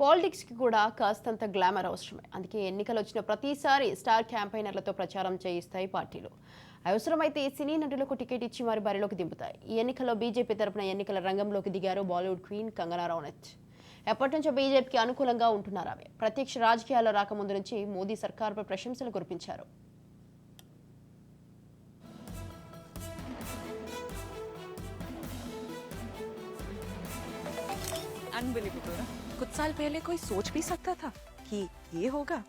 పాలిటిక్స్కి కూడా కాస్తంత గ్లామర్ అవసరమే. అందుకే ఎన్నికలు వచ్చిన ప్రతిసారి స్టార్ క్యాంపెయినర్లతో ప్రచారం చేయిస్తాయి పార్టీలు. అవసరమైతే సినీ నటులకు టికెట్ ఇచ్చి వారి బరిలోకి దింపుతాయి. ఈ ఎన్నికల్లో బీజేపీ తరపున ఎన్నికల రంగంలోకి దిగారు బాలీవుడ్ క్వీన్ కంగనా రౌనత్. ఎప్పటి నుంచో బీజేపీకి అనుకూలంగా ఉంటున్నారు ఆమె. ప్రత్యక్ష రాజకీయాల్లో రాకముందు నుంచి మోదీ సర్కారుపై ప్రశంసలు కురిపించారు. అన్బిలీవబుల్ कुछ साल पहले कोई सोच भी सकता था कि ये होगा।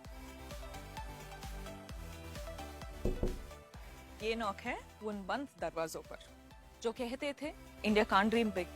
ये नॉक है उन बंद दरवाजों पर, जो कहते थे, India can dream big.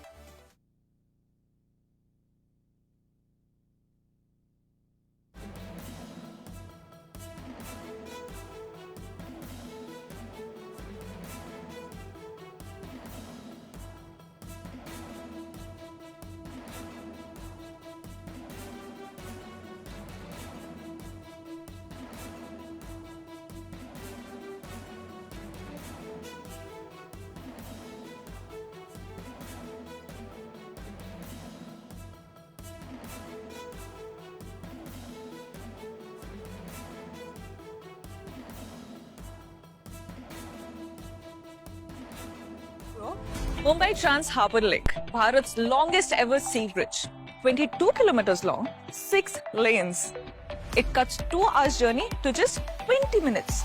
Mumbai Trans Harbour Lake, Bharat's longest ever sea bridge, 22 kilometers long, 6 lanes. It cuts 2 hours journey to just 20 minutes.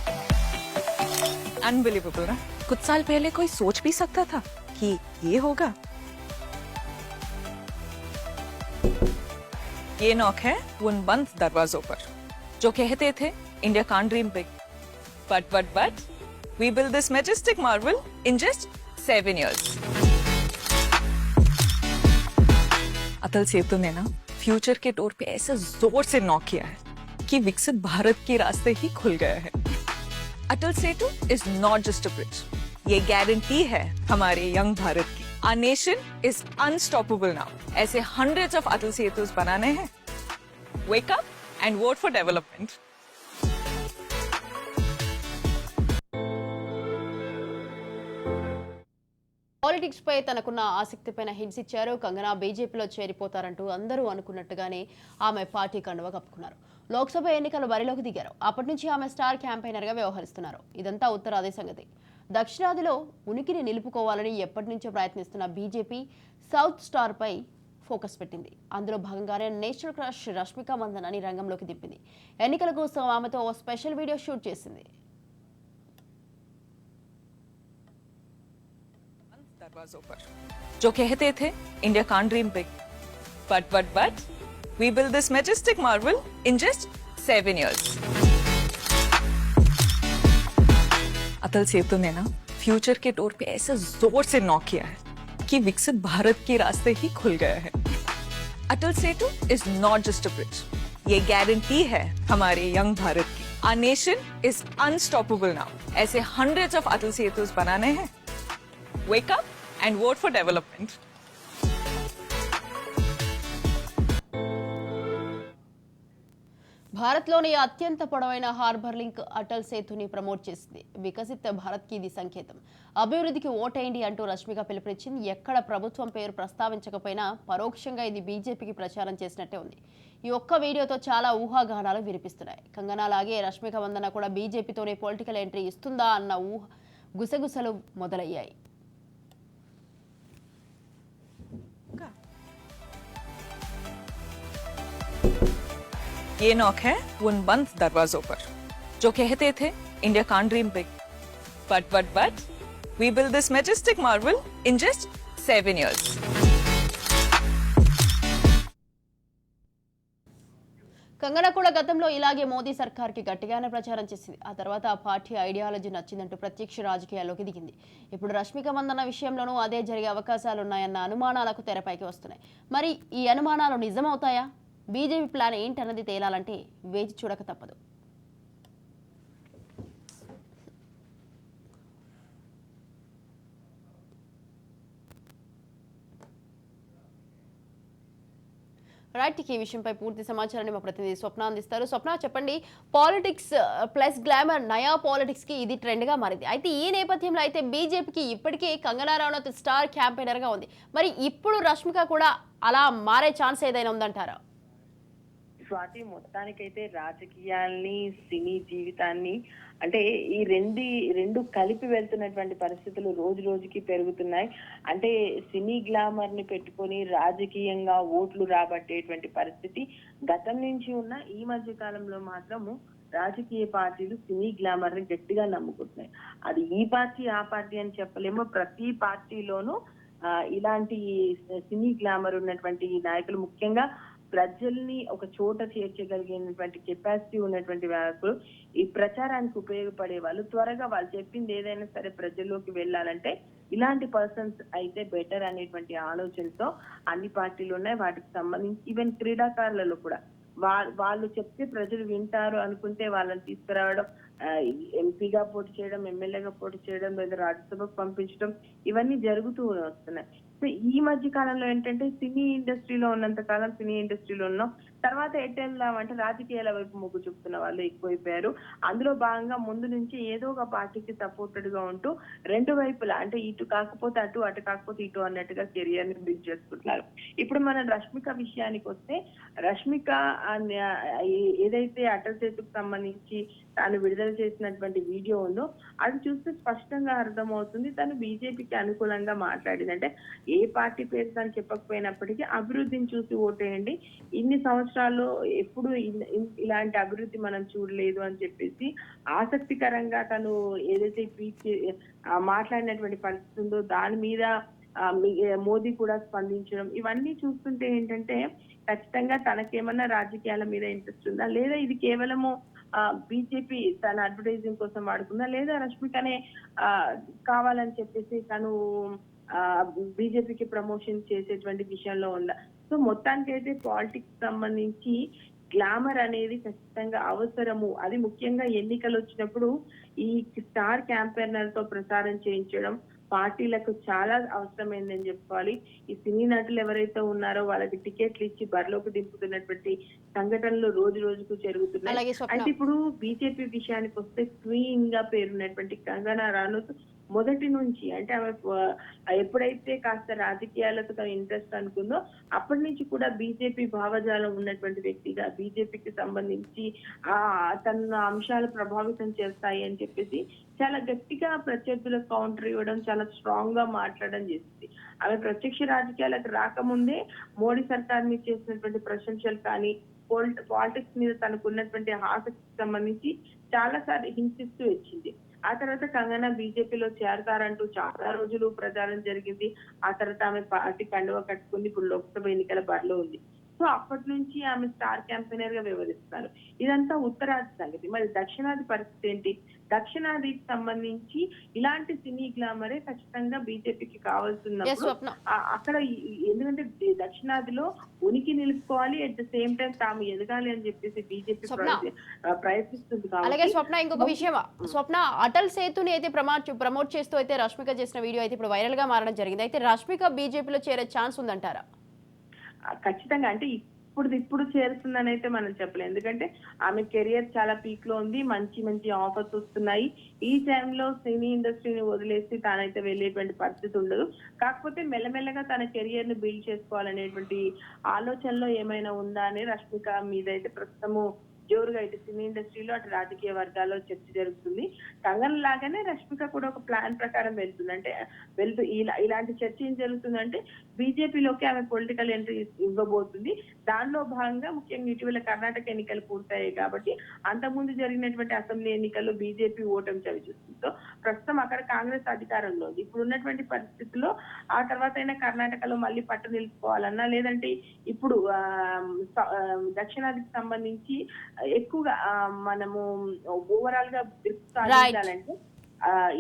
Unbelievable, ना? कुछ साल पहले कोई सोच भी सकता था कि ये होगा ये नॉक है उन बंद दरवाजों पर जो कहते थे India can dream big but but but we built this majestic marvel in just seven years. अतल सेतु ने ना फ्यूचर के डोर पे ऐसे ज़ोर से नॉक किया है कि विकसित भारत के रास्ते ही खुल गया है। Atal Setu is not just a bridge ये गारंटी है हमारे यंग भारत की। Our nation is unstoppable now ऐसे हंड्रेड्स ऑफ़ अटल सेतु बनाने हैं। Wake up and vote for development politics పై తనకున్న ఆసక్తిపైన హింట్స్ ఇచ్చారు. కంగనా బీజేపీలో చేరిపోతారంటూ అందరూ అనుకున్నట్టుగానే ఆమె పార్టీ కండువ కప్పుకున్నారు. లోక్సభ ఎన్నికల బరిలోకి దిగారు. అప్పటి నుంచి ఆమె స్టార్ క్యాంపెయినర్గా వ్యవహరిస్తున్నారు. ఇదంతా ఉత్తరాది సంగతి. దక్షిణాదిలో ఉనికిని నిలుపుకోవాలని ఎప్పటి నుంచో ప్రయత్నిస్తున్న బీజేపీ సౌత్ స్టార్ పై ఫోకస్ పెట్టింది. అందులో భాగంగానే నేషనల్ క్రష్ రష్మిక మందనాన్ని రంగంలోకి దింపింది. ఎన్నికల కోసం ఆమెతో ఓ స్పెషల్ వీడియో షూట్ చేసింది. दरवाजों पर। जो कहते थे India can dream big but but but we built this majestic marvel in just seven years. अतल सेतु ने ना फ्यूचर के डोर पे ऐसे ज़ोर से नॉक किया है कि विकसित भारत के रास्ते ही खुल गया है। Atal Setu is not just a bridge ये गारंटी है हमारे यंग भारत की। Our nation is unstoppable now ऐसे हंड्रेड्स ऑफ़ अटल सेतुस बनाने हैं। Up and vote for development. భారత్లోని అత్యంత పొడవైన హార్బర్ లింక్ అటల్ సేతుని ప్రమోట్ చేసింది. వికసిత భారత్కి ఇది సంకేతం. అభివృద్ధికి ఓటేయండి అంటూ రష్మిక పిలుపునిచ్చింది. ఎక్కడ ప్రభుత్వం పేరు ప్రస్తావించకపోయినా పరోక్షంగా ఇది బీజేపీకి ప్రచారం చేసినట్టే ఉంది. ఈ ఒక్క వీడియోతో చాలా ఊహాగానాలు వినిపిస్తున్నాయి. కంగనా లాగే రష్మిక వందన కూడా బీజేపీతోనే పొలిటికల్ ఎంట్రీ ఇస్తుందా అన్న ఊహ గుసగుసలు మొదలయ్యాయి. ये नॉक है उन बंद दरवाजों पर जो कहते थे India can dream big but but but we built this majestic marvel in just seven years. Kangana కూడా గతంలో ఇలాగే మోదీ సర్కార్కి గట్టిగానే ప్రచారం చేసింది ఆ తర్వాత ఆ పార్టీ ఐడియాలజీ నచ్చిందంటూ ప్రత్యక్ష రాజకీయాల్లోకి దిగింది ఇప్పుడు రష్మిక మందన్న విషయంలోనూ అదే జరిగే అవకాశాలున్నాయన్న అనుమానాలకు తెరపైకి వస్తున్నాయి మరి ఈ అనుమానాలు నిజమవుతాయా బీజేపీ ప్లాన్ ఏంటన్నది తేలాలంటే వేచి చూడక తప్పదు. రైట్ ఈ విషయంపై పూర్తి సమాచారాన్ని మా ప్రతినిధి స్వప్న అందిస్తారు. స్వప్న చెప్పండి పాలిటిక్స్ uh, ప్లస్ గ్లామర్ నయా పాలిటిక్స్కి ఇది ట్రెండ్గా మారింది. అయితే ఈ నేపథ్యంలో అయితే బీజేపీకి ఇప్పటికే కంగనా రనౌత్ స్టార్ క్యాంపెయినర్గా ఉంది. మరి ఇప్పుడు రష్మిక కూడా అలా మారే ఛాన్స్ ఏదైనా ఉందంటారా? స్వాతి మొత్తానికైతే రాజకీయాల్ని సినీ జీవితాన్ని అంటే ఈ రెండు రెండు కలిపి వెళ్తున్నటువంటి పరిస్థితులు రోజు రోజుకి పెరుగుతున్నాయి. అంటే సినీ గ్లామర్ని పెట్టుకొని రాజకీయంగా ఓట్లు రాబట్టేటువంటి పరిస్థితి గతం నుంచి ఉన్న ఈ మధ్య కాలంలో మాత్రము రాజకీయ పార్టీలు సినీ గ్లామర్ని గట్టిగా నమ్ముకుంటున్నాయి. అది ఈ పార్టీ ఆ పార్టీ అని చెప్పలేము. ప్రతి పార్టీలోనూ ఇలాంటి సినీ గ్లామర్ ఉన్నటువంటి నాయకులు ముఖ్యంగా ప్రజల్ని ఒక చోట చేర్చగలిగినటువంటి కెపాసిటీ ఉన్నటువంటి నాయకులు ఈ ప్రచారానికి ఉపయోగపడే వాళ్ళు. త్వరగా వాళ్ళు చెప్పింది ఏదైనా సరే ప్రజల్లోకి వెళ్ళాలంటే ఇలాంటి పర్సన్స్ అయితే బెటర్ అనేటువంటి ఆలోచనతో అన్ని పార్టీలు ఉన్నాయి. వాటికి సంబంధించి ఈవెన్ క్రీడాకారులలో కూడా వాళ్ళు చెప్తే ప్రజలు వింటారు అనుకుంటే వాళ్ళని తీసుకురావడం ఎంపీగా పోటీ చేయడం ఎమ్మెల్యేగా పోటీ చేయడం లేదా రాజ్యసభకు పంపించడం ఇవన్నీ జరుగుతూ వస్తున్నాయి. ఈ మధ్య కాలంలో ఏంటంటే సినీ ఇండస్ట్రీలో ఉన్నంత కాలం సినీ ఇండస్ట్రీలో ఉన్నాం. తర్వాత ఎట్టెళ్దామంటే రాజకీయాల వైపు మొగ్గు చూపుతున్న వాళ్ళు ఎక్కువైపోయారు. అందులో భాగంగా ముందు నుంచి ఏదో ఒక పార్టీకి సపోర్టెడ్గా ఉంటూ రెండు వైపులా అంటే ఇటు కాకపోతే అటు అటు కాకపోతే ఇటు అన్నట్టుగా కెరియర్ని బిల్డ్ చేసుకుంటున్నారు. ఇప్పుడు మన రష్మిక విషయానికి వస్తే రష్మిక ఏదైతే అటల్ సేతుకు సంబంధించి తాను విడుదల చేసినటువంటి వీడియో ఉందో అది చూస్తే స్పష్టంగా అర్థమవుతుంది. తను బీజేపీకి అనుకూలంగా మాట్లాడింది. అంటే ఏ పార్టీ పేరు తను చెప్పకపోయినప్పటికీ అభివృద్ధిని చూసి ఓటేయండి. ఇన్ని సంవత్సరాలు సంవత్సరాల్లో ఎప్పుడు ఇన్- ఇలాంటి అభివృద్ధి మనం చూడలేదు అని చెప్పేసి ఆసక్తికరంగా తను ఏదైతే ట్వీట్ మాట్లాడినటువంటి పరిస్థితి ఉందో దాని మీద మోదీ కూడా స్పందించడం ఇవన్నీ చూస్తుంటే ఏంటంటే ఖచ్చితంగా తనకేమన్నా రాజకీయాల మీద ఇంట్రెస్ట్ ఉందా? లేదా ఇది కేవలము బీజేపీ తన అడ్వర్టైజింగ్ కోసం వాడుకుందా? లేదా రష్మికనే ఆ, కావాలని చెప్పేసి తను బీజేపీకి ప్రమోషన్ చేసేటువంటి విషయంలో ఉందా? సో మొత్తానికి అయితే పాలిటిక్స్ సంబంధించి గ్లామర్ అనేది ఖచ్చితంగా అవసరము. అది ముఖ్యంగా ఎన్నికలు వచ్చినప్పుడు ఈ స్టార్ క్యాంపెయినర్తో ప్రచారం చేయించడం పార్టీలకు చాలా అవసరమైందని చెప్పుకోవాలి ఈ సినీ నటులు ఎవరైతే ఉన్నారో వాళ్ళకి టికెట్లు ఇచ్చి బరిలోకి దింపుతున్నటువంటి సంఘటనలు రోజు రోజుకు జరుగుతున్నాయి. అయితే ఇప్పుడు బీజేపీ విషయానికి వస్తే క్వీన్గా పేరున్నటువంటి కంగనా రానోత్ మొదటి నుంచి అంటే ఆమె ఎప్పుడైతే కాస్త రాజకీయాలకు తన ఇంట్రెస్ట్ అనుకుందో అప్పటి నుంచి కూడా బీజేపీ భావజాలం ఉన్నటువంటి వ్యక్తిగా బీజేపీకి సంబంధించి ఆ తన అంశాలు ప్రభావితం చేస్తాయి అని చెప్పేసి చాలా గట్టిగా ప్రత్యర్థులకు కౌంటర్ ఇవ్వడం చాలా స్ట్రాంగ్గా మాట్లాడడం చేసింది. ఆమె ప్రత్యక్ష రాజకీయాలకు రాకముందే మోడీ సర్కార్ మీద చేసినటువంటి ప్రశంసలు కానీ పాలిటిక్స్ మీద తనకు ఉన్నటువంటి ఆసక్తికి సంబంధించి చాలా సార్లు హింసిస్తూ వచ్చింది. ఆ తర్వాత కంగనా బీజేపీలో చేరతారంటూ చాలా రోజులు ప్రచారం జరిగింది. ఆ తర్వాత ఆమె పార్టీ కండువ కట్టుకుంది. ఇప్పుడు లోక్సభ ఎన్నికల బరిలో ఉంది. సో అప్పటి నుంచి ఆమె స్టార్ క్యాంపెయినర్గా వ్యవహరిస్తున్నారు. ఇదంతా ఉత్తరాది సంగతి. మరి దక్షిణాది పరిస్థితి ఏంటి? దక్షిణాదికి సంబంధించి ఇలాంటి సినీ గ్లామరే ఖచ్చితంగా బీజేపీకి కావాల్సినప్పుడు అక్కడ ఎందుకంటే దక్షిణాదిలో ఉనికి నిలుపుకోవాలి అట్ ద సేమ్ టైం తాము ఎదగాలి అని చెప్పేసి బీజేపీ. ప్రయత్నిస్తుంది అలాగే స్వప్న ఇంకొక విషయం స్వప్న అటల్ సేతుని అయితే ప్రమోట్ ప్రమోట్ చేస్తూ అయితే రష్మిక చేసిన వీడియో అయితే ఇప్పుడు వైరల్గా మారడం జరిగింది. అయితే రష్మిక బీజేపీలో చేరే ఛాన్స్ ఉందంటారా? ఖచ్చితంగా అంటే ఇప్పుడు ఇప్పుడు చేరుతుందని అయితే మనం చెప్పలేం. ఎందుకంటే ఆమె కెరియర్ చాలా పీక్లో ఉంది మంచి మంచి ఆఫర్స్ వస్తున్నాయి. ఈ టైంలో సినీ ఇండస్ట్రీని వదిలేసి తానైతే వెళ్ళేటువంటి పరిస్థితి ఉండదు. కాకపోతే మెల్లమెల్లగా తన కెరియర్ని బిల్డ్ చేసుకోవాలనేటువంటి ఆలోచనలో ఏమైనా ఉందా అని రష్మిక మీద అయితే ప్రస్తుతము జోరుగా ఇటు సినీ ఇండస్ట్రీలో అటు రాజకీయ వర్గాల్లో చర్చ జరుగుతుంది. కంగన్ లాగానే రష్మిక కూడా ఒక ప్లాన్ ప్రకారం వెళ్తుంది. అంటే వెళ్తూ ఇలా ఇలాంటి చర్చ ఏం జరుగుతుందంటే బీజేపీలోకి ఆమె పొలిటికల్ ఎంట్రీ ఇవ్వబోతుంది. దానిలో భాగంగా ముఖ్యంగా ఇటీవల కర్ణాటక ఎన్నికలు పూర్తయ్యాయి కాబట్టి అంతకుముందు జరిగినటువంటి అసెంబ్లీ ఎన్నికల్లో బీజేపీ ఓటమి చవి చూస్తుందో. సో ప్రస్తుతం అక్కడ కాంగ్రెస్ అధికారంలో ఉంది. ఇప్పుడు ఉన్నటువంటి పరిస్థితుల్లో ఆ తర్వాత అయినా కర్ణాటకలో మళ్ళీ పట్టు నిలుపుకోవాలన్నా లేదంటే ఇప్పుడు ఆ, దక్షిణాదికి సంబంధించి ఎక్కువగా మనము ఓవరాల్గా సాధించాలంటే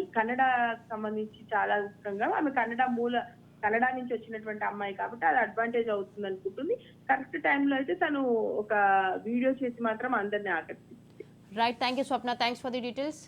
ఈ కన్నడ సంబంధించి చాలా ముఖ్యంగా ఆమె కన్నడ మూల కన్నడ నుంచి వచ్చినటువంటి అమ్మాయి కాబట్టి అది అడ్వాంటేజ్ అవుతుంది అనుకుంటుంది కరెక్ట్ టైంలో అయితే తను ఒక వీడియో చేసి మాత్రం అందరిని ఆకర్షిస్తుంది. Right thank you Swapna thanks for the details